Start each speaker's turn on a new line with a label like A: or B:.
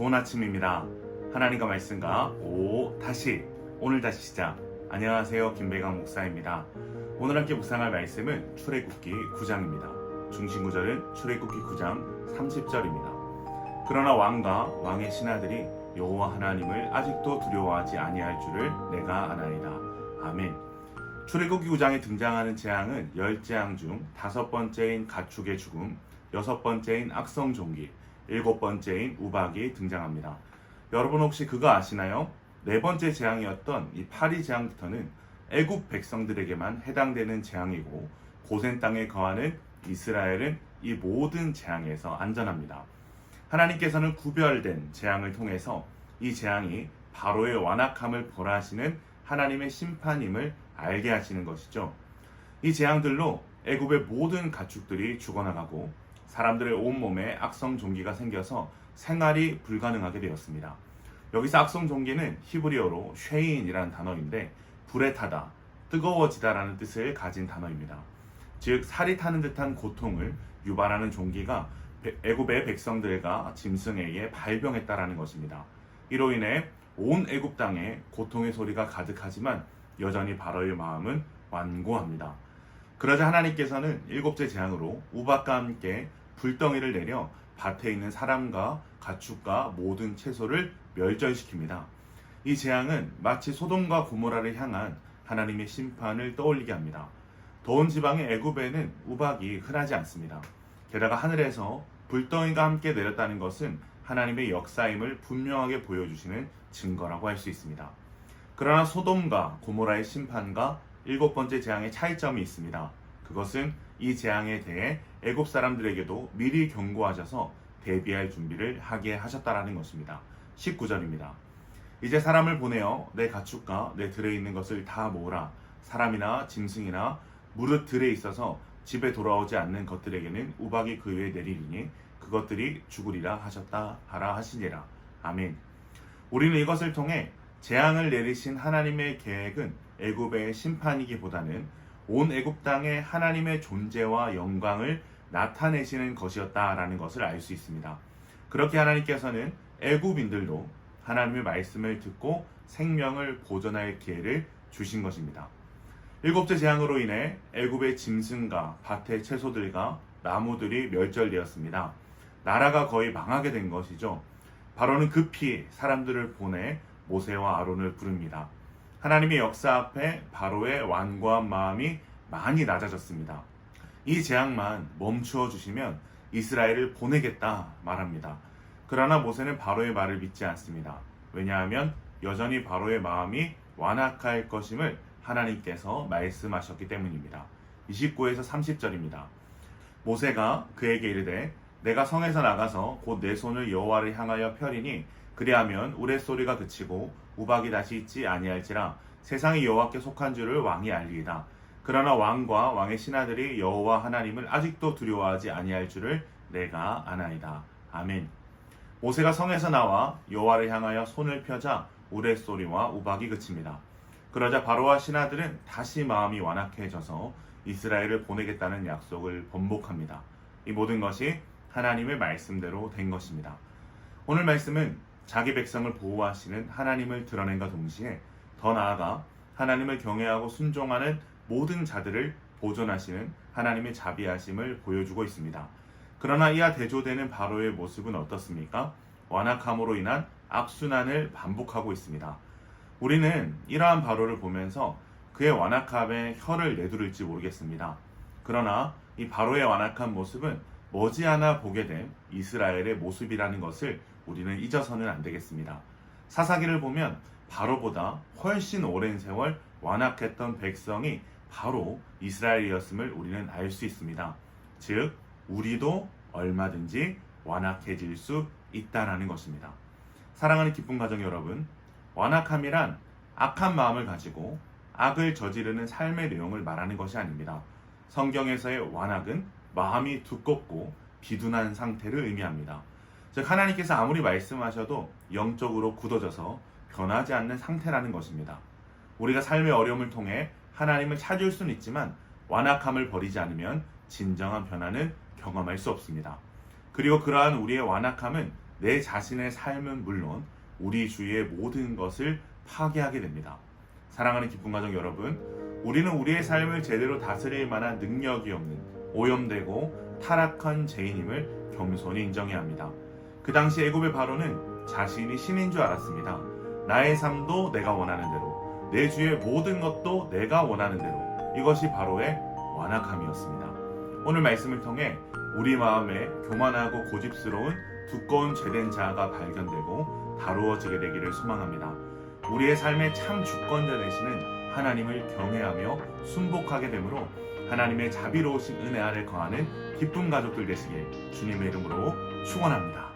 A: 좋은 아침입니다. 하나님과 말씀과 오 다시 오늘 다시 시작. 안녕하세요 김배강 목사입니다. 오늘 함께 묵상할 말씀은 출애굽기 9장입니다. 중심 구절은 출애굽기 9장 30절입니다. 그러나 왕과 왕의 신하들이 여호와 하나님을 아직도 두려워하지 아니할 줄을 내가 아나이다. 아멘. 출애굽기 9장에 등장하는 재앙은 열 재앙 중 다섯 번째인 가축의 죽음, 여섯 번째인 악성 종기, 일곱 번째인 우박이 등장합니다. 여러분 혹시 그거 아시나요? 네 번째 재앙이었던 이 파리 재앙부터는 애굽 백성들에게만 해당되는 재앙이고 고센 땅에 거하는 이스라엘은 이 모든 재앙에서 안전합니다. 하나님께서는 구별된 재앙을 통해서 이 재앙이 바로의 완악함을 벌하시는 하나님의 심판임을 알게 하시는 것이죠. 이 재앙들로 애굽의 모든 가축들이 죽어나가고 사람들의 온몸에 악성 종기가 생겨서 생활이 불가능하게 되었습니다. 여기서 악성 종기는 히브리어로 쉐인이라는 단어인데 불에 타다, 뜨거워지다라는 뜻을 가진 단어입니다. 즉 살이 타는 듯한 고통을 유발하는 종기가 애굽의 백성들과 짐승에 의해 발병했다라는 것입니다. 이로 인해 온 애굽 땅에 고통의 소리가 가득하지만 여전히 바로의 마음은 완고합니다. 그러자 하나님께서는 일곱째 재앙으로 우박과 함께 불덩이를 내려 밭에 있는 사람과 가축과 모든 채소를 멸절시킵니다. 이 재앙은 마치 소돔과 고모라를 향한 하나님의 심판을 떠올리게 합니다. 더운 지방의 애굽에는 우박이 흔하지 않습니다. 게다가 하늘에서 불덩이가 함께 내렸다는 것은 하나님의 역사임을 분명하게 보여주시는 증거라고 할 수 있습니다. 그러나 소돔과 고모라의 심판과 일곱 번째 재앙의 차이점이 있습니다. 그것은 이 재앙에 대해 애굽 사람들에게도 미리 경고하셔서 대비할 준비를 하게 하셨다라는 것입니다. 19절입니다. 이제 사람을 보내어 내 가축과 내 들에 있는 것을 다 모으라. 사람이나 짐승이나 무릇 들에 있어서 집에 돌아오지 않는 것들에게는 우박이 그 위에 내리리니 그것들이 죽으리라 하셨다 하라 하시니라. 아멘. 우리는 이것을 통해 재앙을 내리신 하나님의 계획은 애굽의 심판이기보다는 온 애굽 땅에 하나님의 존재와 영광을 나타내시는 것이었다라는 것을 알 수 있습니다. 그렇게 하나님께서는 애굽인들도 하나님의 말씀을 듣고 생명을 보존할 기회를 주신 것입니다. 일곱째 재앙으로 인해 애굽의 짐승과 밭의 채소들과 나무들이 멸절되었습니다. 나라가 거의 망하게 된 것이죠. 바로는 급히 사람들을 보내 모세와 아론을 부릅니다. 하나님의 역사 앞에 바로의 완고한 마음이 많이 낮아졌습니다. 이 재앙만 멈추어 주시면 이스라엘을 보내겠다 말합니다. 그러나 모세는 바로의 말을 믿지 않습니다. 왜냐하면 여전히 바로의 마음이 완악할 것임을 하나님께서 말씀하셨기 때문입니다. 29에서 30절입니다. 모세가 그에게 이르되 내가 성에서 나가서 곧 내 손을 여호와를 향하여 펴리니 그리하면 우레소리가 그치고 우박이 다시 있지 아니할지라 세상이 여호와께 속한 줄을 왕이 알리이다. 그러나 왕과 왕의 신하들이 여호와 하나님을 아직도 두려워하지 아니할 줄을 내가 아나이다. 아멘. 모세가 성에서 나와 여호와를 향하여 손을 펴자 우레소리와 우박이 그칩니다. 그러자 바로와 신하들은 다시 마음이 완악해져서 이스라엘을 보내겠다는 약속을 번복합니다. 이 모든 것이 하나님의 말씀대로 된 것입니다. 오늘 말씀은 자기 백성을 보호하시는 하나님을 드러낸과 동시에 더 나아가 하나님을 경외하고 순종하는 모든 자들을 보존하시는 하나님의 자비하심을 보여주고 있습니다. 그러나 이와 대조되는 바로의 모습은 어떻습니까? 완악함으로 인한 악순환을 반복하고 있습니다. 우리는 이러한 바로를 보면서 그의 완악함에 혀를 내두를지 모르겠습니다. 그러나 이 바로의 완악한 모습은 머지않아 보게 된 이스라엘의 모습이라는 것을 우리는 잊어서는 안 되겠습니다. 사사기를 보면 바로보다 훨씬 오랜 세월 완악했던 백성이 바로 이스라엘이었음을 우리는 알 수 있습니다. 즉, 우리도 얼마든지 완악해질 수 있다라는 것입니다. 사랑하는 기쁜 가정 여러분, 완악함이란 악한 마음을 가지고 악을 저지르는 삶의 내용을 말하는 것이 아닙니다. 성경에서의 완악은 마음이 두껍고 비둔한 상태를 의미합니다. 즉 하나님께서 아무리 말씀하셔도 영적으로 굳어져서 변하지 않는 상태라는 것입니다. 우리가 삶의 어려움을 통해 하나님을 찾을 수는 있지만 완악함을 버리지 않으면 진정한 변화는 경험할 수 없습니다. 그리고 그러한 우리의 완악함은 내 자신의 삶은 물론 우리 주위의 모든 것을 파괴하게 됩니다. 사랑하는 기쁜 가정 여러분, 우리는 우리의 삶을 제대로 다스릴 만한 능력이 없는 오염되고 타락한 죄인임을 겸손히 인정해야 합니다. 그 당시 애굽의 바로는 자신이 신인 줄 알았습니다. 나의 삶도 내가 원하는 대로, 내 주의 모든 것도 내가 원하는 대로 이것이 바로의 완악함이었습니다. 오늘 말씀을 통해 우리 마음에 교만하고 고집스러운 두꺼운 죄된 자아가 발견되고 다루어지게 되기를 소망합니다. 우리의 삶의 참 주권자 되시는 하나님을 경외하며 순복하게 되므로 하나님의 자비로우신 은혜 아래 거하는 기쁜 가족들 되시길 주님의 이름으로 축원합니다.